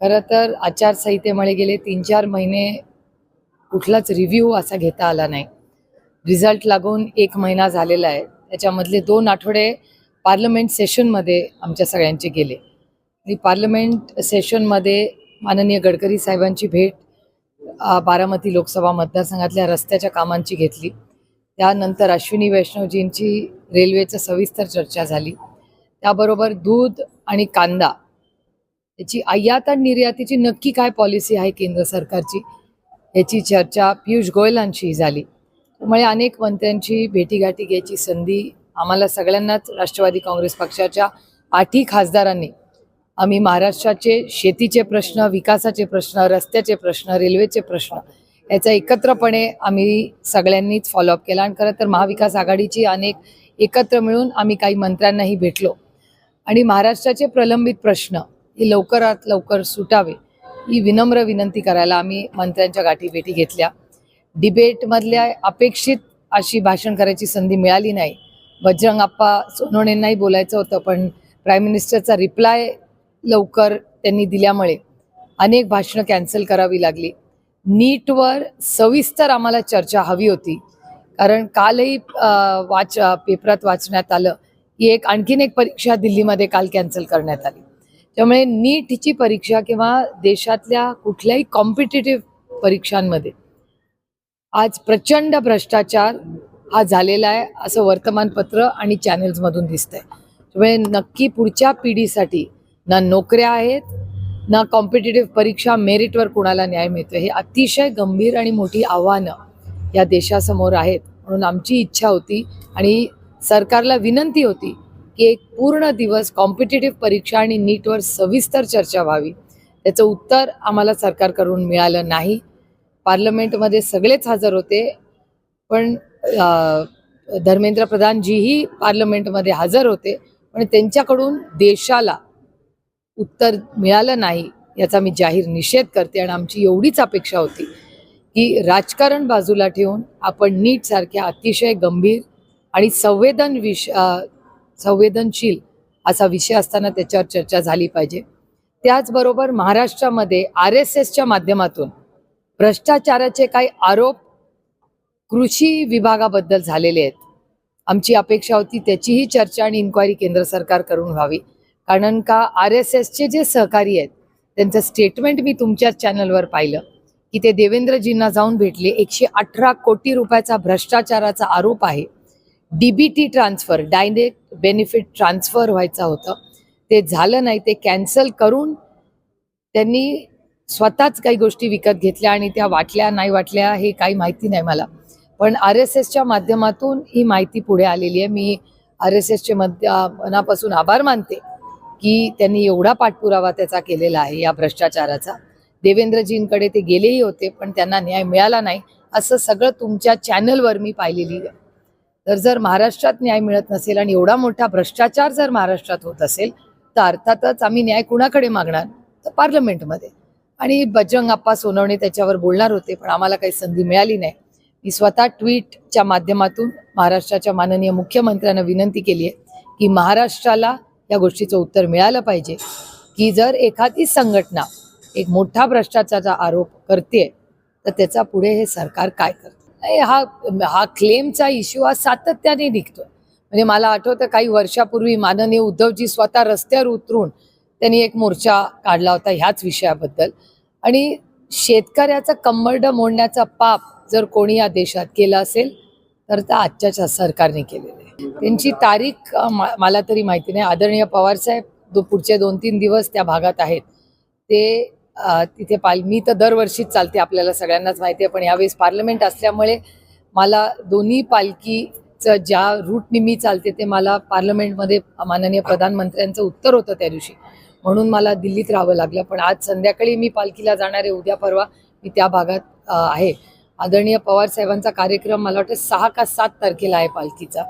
खरं तर आचारसंहितेमुळे गेले तीन चार महिने कुठलाच रिव्ह्यू असा घेता आला नाही. रिझल्ट लागून एक महिना झालेला आहे. त्याच्यामधले दोन आठवडे पार्लमेंट सेशनमध्ये आमच्या सगळ्यांचे गेले. आणि पार्लमेंट सेशनमध्ये माननीय गडकरी साहेबांची भेट बारामती लोकसभा मतदारसंघातल्या रस्त्याच्या कामांची घेतली. त्यानंतर अश्विनी वैष्णवजींची रेल्वेचं सविस्तर चर्चा झाली. त्याबरोबर दूध आणि कांदा याची आयात आणि निर्यातीची नक्की काय पॉलिसी आहे केंद्र सरकारची याची चर्चा पियुष गोयलांशी झाली. त्यामुळे अनेक मंत्र्यांची भेटीगाठी घ्यायची संधी आम्हाला सगळ्यांनाच राष्ट्रवादी काँग्रेस पक्षाच्या आठही खासदारांनी. आम्ही महाराष्ट्राचे शेतीचे प्रश्न विकासाचे प्रश्न रस्त्याचे प्रश्न रेल्वेचे प्रश्न याचा एकत्रपणे आम्ही सगळ्यांनीच फॉलोअप केला आणि खरं तर महाविकास आघाडीची अनेक एकत्र मिळून आम्ही काही मंत्र्यांनाही भेटलो. आणि महाराष्ट्राचे प्रलंबित प्रश्न ही लवकरात लवकर सुटावे ही विनम्र विनंती करायला आम्ही मंत्र्यांच्या गाठी भेटी घेतल्या. डिबेटमधल्या अपेक्षित अशी भाषण करायची संधी मिळाली नाही. बजरंग आप्पा सोनवणेंनाही बोलायचं होतं पण प्राईम मिनिस्टरचा रिप्लाय लवकर त्यांनी दिल्यामुळे अनेक भाषणं कॅन्सल करावी लागली. नीटवर सविस्तर आम्हाला चर्चा हवी होती. कारण कालही वाच पेपरात वाचण्यात आलं. की एक आणखीन एक परीक्षा दिल्लीमध्ये काल कॅन्सल करण्यात आली. त्यामुळे नीटची परीक्षा किंवा देशातल्या कुठल्याही कॉम्पिटेटिव्ह परीक्षांमध्ये आज प्रचंड भ्रष्टाचार हा झालेला आहे असं वर्तमानपत्र आणि चॅनेल्समधून दिसतंय. त्यामुळे नक्की पुढच्या पिढीसाठी ना नोकऱ्या आहेत ना कॉम्पिटेटिव्ह परीक्षा मेरिटवर कुणाला न्याय मिळतो हे अतिशय गंभीर आणि मोठी आव्हानं या देशासमोर आहेत म्हणून आमची इच्छा होती आणि सरकारला विनंती होती की एक पूर्ण दिवस कॉम्पिटेटिव्ह परीक्षा आणि नीटवर सविस्तर चर्चा व्हावी. त्याचं उत्तर आम्हाला सरकारकडून मिळालं नाही. पार्लमेंटमध्ये सगळेच हजर होते पण धर्मेंद्र प्रधानजीही पार्लमेंटमध्ये हजर होते पण त्यांच्याकडून देशाला उत्तर मिळालं नाही याचा मी जाहीर निषेध करते आणि आमची एवढीच अपेक्षा होती की राजकारण बाजूला ठेवून आपण नीट सारख्या अतिशय गंभीर आणि संवेदन विष संवेदनशील असा विषय असताना त्याच्यावर चर्चा झाली पाहिजे. त्याचबरोबर महाराष्ट्रामध्ये आर एस एसच्या माध्यमातून भ्रष्टाचाराचे काही आरोप कृषी विभागाबद्दल झालेले आहेत. आमची अपेक्षा होती त्याचीही चर्चा आणि इन्क्वायरी केंद्र सरकार करून व्हावी. कारण का आर एस एसचे जे सहकारी आहेत त्यांचं स्टेटमेंट मी तुमच्याच चॅनलवर पाहिलं. की ते देवेंद्रजींना जाऊन भेटले. एकशे अठरा कोटी रुपयाचा भ्रष्टाचाराचा आरोप आहे. DBT transfer direct benefit transfer व्हायचा होतं. ते झालं नाही ते कॅन्सल करून त्यांनी स्वतःच काही गोष्टी विकत घेतल्या आणि त्या वाटल्या नाही वाटल्या हे काही माहिती नाही मला. पण आर एस एसच्या माध्यमातून ही माहिती पुढे आलेली आहे. मी आर एस एसचे मध्य मनापासून आभार मानते की त्यांनी एवढा पाठपुरावा त्याचा केलेला आहे या भ्रष्टाचाराचा. देवेंद्रजींकडे ते गेलेही होते पण त्यांना न्याय मिळाला नाही. असं सगळं तुमच्या चॅनलवर मी पाहिलेली आहे. तर जर महाराष्ट्रात न्याय मिळत नसेल आणि एवढा मोठा भ्रष्टाचार जर महाराष्ट्रात होत असेल तर अर्थातच आम्ही न्याय कुणाकडे मागणार? तर पार्लमेंटमध्ये. आणि बजरंग आप्पा सोनवणे त्याच्यावर बोलणार होते पण आम्हाला काही संधी मिळाली नाही. मी स्वतः ट्विटच्या माध्यमातून महाराष्ट्राच्या माननीय मुख्यमंत्र्यांना विनंती केली आहे की महाराष्ट्राला या गोष्टीचं उत्तर मिळालं पाहिजे की जर एखादी संघटना एक मोठा भ्रष्टाचाराचा आरोप करते तर त्याचा पुढे हे सरकार काय करतं? हा हा क्लेमचा इश्यू हा सातत्याने निघतोय. म्हणजे मला आठवतं काही वर्षापूर्वी माननीय उद्धवजी स्वतः रस्त्यावर उतरून त्यांनी एक मोर्चा काढला होता ह्याच विषयाबद्दल. आणि शेतकऱ्याचं कंबरडं मोडण्याचा पाप जर कोणी या देशात केला असेल तर त्या आजच्या सरकारने केलेलं आहे. त्यांची तारीख मला तरी माहिती नाही. आदरणीय पवारसाहेब दो पुढचे दोन तीन दिवस त्या भागात आहेत. ते तिथे पाल मी तर दरवर्षीच चालते आपल्याला सगळ्यांनाच माहिती आहे पण यावेळेस पार्लमेंट असल्यामुळे मला दोन्ही पालखीचं ज्या रूटनी मी चालते ते मला पार्लमेंटमध्ये माननीय प्रधानमंत्र्यांचं उत्तर होतं त्या दिवशी. म्हणून मला दिल्लीत राहावं लागलं पण आज संध्याकाळी मी पालखीला जाणार आहे उद्या परवा मी त्या भागात आहे. आदरणीय पवार साहेबांचा कार्यक्रम मला वाटतं सहा का सात तारखेला आहे पालखीचा.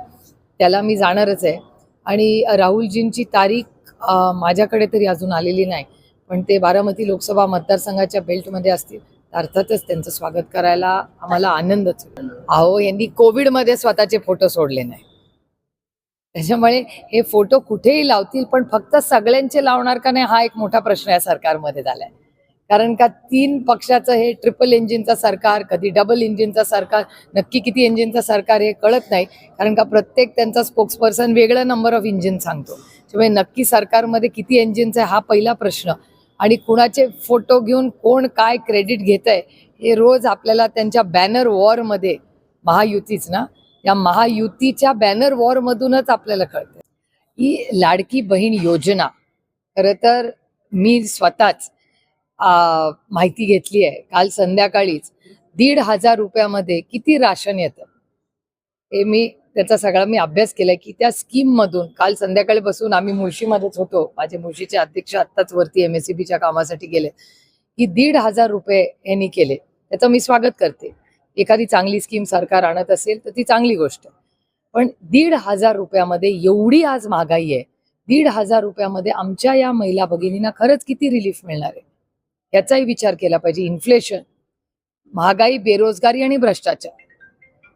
त्याला मी जाणारच आहे. आणि राहुलजींची तारीख माझ्याकडे तरी अजून आलेली नाही. पण ते बारामती लोकसभा मतदारसंघाच्या बेल्टमध्ये असतील तर अर्थातच त्यांचं स्वागत करायला आम्हाला आनंदच अहो यांनी कोविडमध्ये स्वतःचे फोटो सोडले नाही. त्याच्यामुळे हे फोटो कुठेही लावतील पण फक्त सगळ्यांचे लावणार का नाही हा एक मोठा प्रश्न या सरकारमध्ये झालाय. कारण का तीन पक्षाचं हे ट्रिपल इंजिनचं सरकार कधी डबल इंजिनचं सरकार नक्की किती इंजिनचं सरकार हे कळत नाही. कारण का प्रत्येक त्यांचा स्पोक्सपर्सन वेगळा नंबर ऑफ इंजिन सांगतो. त्यामुळे नक्की सरकारमध्ये किती इंजिनचं आहे हा पहिला प्रश्न. आणि कुणाचे फोटो घेऊन कोण काय क्रेडिट घेत आहे हे रोज आपल्याला त्यांच्या बॅनर वॉरमध्ये महायुतीच ना या महायुतीच्या बॅनर वॉरमधूनच आपल्याला कळतं ही लाडकी बहीण योजना खरं तर मी स्वतःच माहिती घेतली आहे काल संध्याकाळीच दीड हजार रुपयामध्ये किती राशन येतं? हे मी त्याचा सगळा मी अभ्यास केलाय की त्या स्कीम मधून काल संध्याकाळी बसून आम्ही मुळशीमध्येच होतो. माझे मुळशीचे अध्यक्ष आत्ताच वरती एम एस च्या कामासाठी गेले. की दीड हजार रुपये यांनी केले. त्याचं मी स्वागत करते. एखादी चांगली स्कीम सरकार आणत असेल तर ती चांगली गोष्ट आहे. पण दीड हजार रुपयामध्ये एवढी आज महागाई आहे. दीड हजार रुपयामध्ये आमच्या या महिला भगिनींना खरंच किती रिलीफ मिळणार आहे? याचाही विचार केला पाहिजे. इन्फ्लेशन महागाई बेरोजगारी आणि भ्रष्टाचार.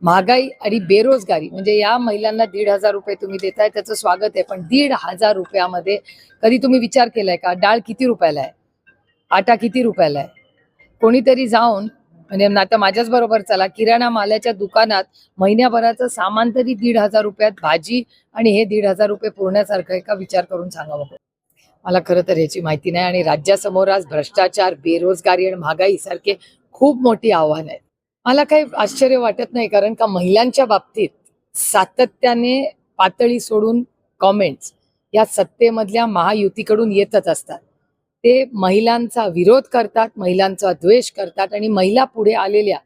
महागाई आणि बेरोजगारी म्हणजे या महिलांना दीड हजार रुपये तुम्ही देताय त्याचं स्वागत आहे. पण दीड हजार रुपयामध्ये कधी तुम्ही विचार केलाय का? डाळ किती रुपयाला आहे? आटा किती रुपयाला आहे? कोणीतरी जाऊन म्हणजे आता माझ्याच बरोबर चला किराणा मालाच्या दुकानात महिन्याभराचं सामान तरी दीड हजार रुपयात भाजी आणि हे दीड हजार रुपये पुरण्यासारखं आहे का विचार करून सांगा बघू. मला खरं तर याची माहिती नाही आणि राज्यासमोर आज भ्रष्टाचार बेरोजगारी आणि महागाई सारखे खूप मोठी आव्हान आहेत मला काही आश्चर्य वाटत नाही कारण का महिलांच्या बाबतीत सातत्याने पातळी सोडून कॉमेंट्स या सत्तेमधल्या महायुतीकडून येतच असतात. ते महिलांचा विरोध करतात महिलांचा द्वेष करतात आणि महिला पुढे आलेल्या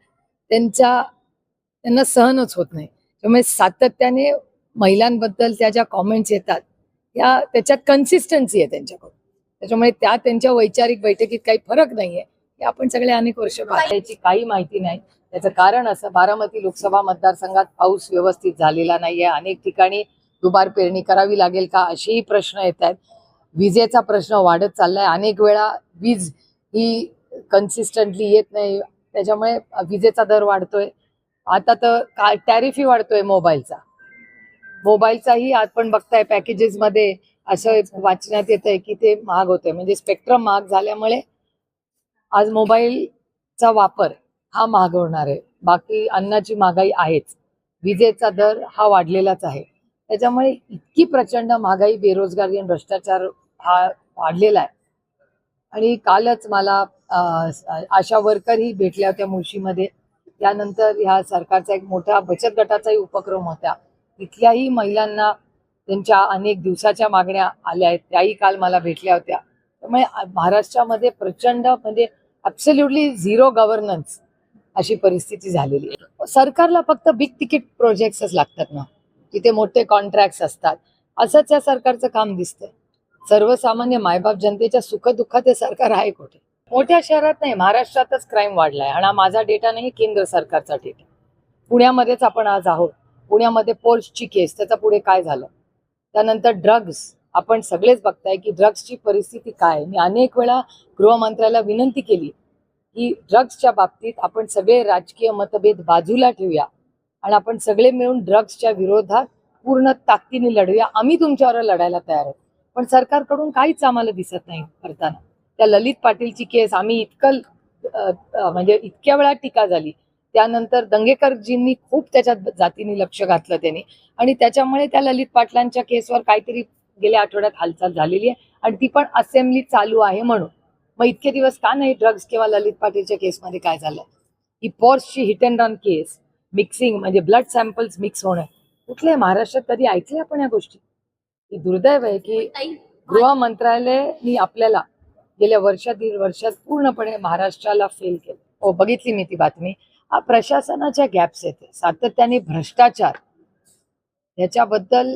त्यांच्या त्यांना सहनच होत नाही. त्यामुळे सातत्याने महिलांबद्दल त्या ज्या कॉमेंट्स येतात या त्याच्यात कन्सिस्टन्सी आहे त्यांच्याकडून. त्याच्यामुळे त्या त्यांच्या वैचारिक बैठकीत काही फरक नाहीये. हे आपण सगळे अनेक वर्ष पाहायची काही माहिती नाही. त्याचं कारण असं बारामती लोकसभा मतदारसंघात पाऊस व्यवस्थित झालेला नाहीये. अनेक ठिकाणी दुबार पेरणी करावी लागेल का असेही प्रश्न येत आहेत विजेचा प्रश्न वाढत चाललाय. अनेक वेळा वीज ही कन्सिस्टंटली येत नाही. त्याच्यामुळे विजेचा दर वाढतोय. आता तर का टॅरिफही वाढतोय मोबाईलचा. मोबाईलचाही आपण बघताय पॅकेजेसमध्ये असं वाचण्यात येत आहे की ते महाग होतंय. म्हणजे स्पेक्ट्रम महाग झाल्यामुळे आज मोबाईलचा वापर हा महाग होणार आहे. बाकी अन्नाची महागाई आहेच. विजेचा दर हा वाढलेलाच आहे. त्याच्यामुळे इतकी प्रचंड महागाई बेरोजगारी आणि भ्रष्टाचार हा वाढलेला आहे. आणि कालच मला आशा वर्करही भेटल्या होत्या मुळशीमध्ये. त्यानंतर ह्या सरकारचा एक मोठा बचत गटाचाही उपक्रम होता. तिथल्याही महिलांना त्यांच्या अनेक दिवसाच्या मागण्या आल्या आहेत. त्याही काल मला भेटल्या होत्या. त्यामुळे महाराष्ट्रामध्ये प्रचंड म्हणजे ॲब्सल्युटली झिरो गव्हर्नन्स अशी परिस्थिती झालेली आहे. सरकारला फक्त बिग तिकीट प्रोजेक्ट्सच लागतात ना. तिथे मोठे कॉन्ट्रॅक्ट्स असतात. असंच या सरकारचं काम दिसतंय. सर्वसामान्य मायबाप जनतेच्या सुखदुःखात हे सरकार आहे कुठे? मोठ्या शहरात नाही महाराष्ट्रातच क्राईम वाढलाय. आणि हा माझा डेटा नाही केंद्र सरकारचा डेटा पुण्यामध्येच आपण आज आहोत. पुण्यामध्ये पोर्सची केस त्याचा पुढे काय झालं? त्यानंतर ड्रग्ज आपण सगळेच बघताय की ड्रग्सची परिस्थिती काय मी अनेक वेळा गृहमंत्र्याला विनंती केली की ड्रग्सच्या बाबतीत आपण सगळे राजकीय मतभेद बाजूला ठेवूया आणि आपण सगळे मिळून ड्रग्सच्या विरोधात पूर्ण ताकदीने लढूया. आम्ही तुमच्यावर लढायला तयार आहोत. पण सरकारकडून काहीच आम्हाला दिसत नाही करताना. त्या ललित पाटीलची केस आम्ही इतकं म्हणजे इतक्या वेळा टीका झाली. त्यानंतर दंगेकरजींनी खूप त्याच्यात जातीने लक्ष घातलं त्यांनी. आणि त्याच्यामुळे त्या ललित पाटलांच्या केसवर काहीतरी गेल्या आठवड्यात हालचाल झालेली आहे. आणि ती पण असेंब्ली चालू आहे म्हणून. मग इतके दिवस का नाही ड्रग्ज किंवा ललित पाटीलच्या केसमध्ये काय झालं? ही पॉर्सची hit and run case mixing म्हणजे ब्लड सॅम्पल्स मिक्स होणं. कुठले? महाराष्ट्रात कधी ऐकले आपण या गोष्टी? ही दुर्दैव आहे की गृह मंत्रालयाने आपल्याला गेल्या वर्षा दीड वर्षात पूर्णपणे महाराष्ट्राला फेल केलं. हो बघितली मी ती बातमी. हा प्रशासनाच्या गॅप्स येते सातत्याने भ्रष्टाचार. याच्याबद्दल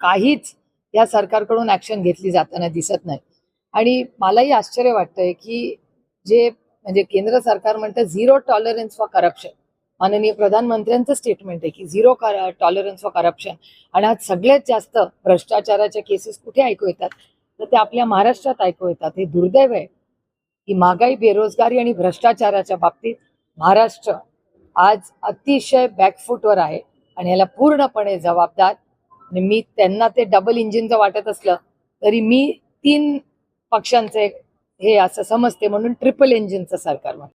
काहीच या सरकारकडून ऍक्शन घेतली जाताना दिसत नाही. आणि मलाही आश्चर्य वाटतंय की जे म्हणजे केंद्र सरकार म्हणतं झिरो टॉलरन्स फॉर करप्शन माननीय प्रधानमंत्र्यांचं स्टेटमेंट आहे की झिरो टॉलरन्स फॉर करप्शन आणि आज सगळ्यात जास्त भ्रष्टाचाराच्या केसेस कुठे ऐकू येतात? तर ते आपल्या महाराष्ट्रात ऐकू येतात. हे दुर्दैव आहे की महागाई बेरोजगारी आणि भ्रष्टाचाराच्या बाबतीत महाराष्ट्र आज अतिशय बॅकफूटवर आहे आणि याला पूर्णपणे जबाबदार. आणि मी त्यांना ते डबल इंजिनचं वाटत असलं तरी मी तीन पक्षांचे हे असं समजते म्हणून ट्रिपल इंजिनचं सरकार म्हणतो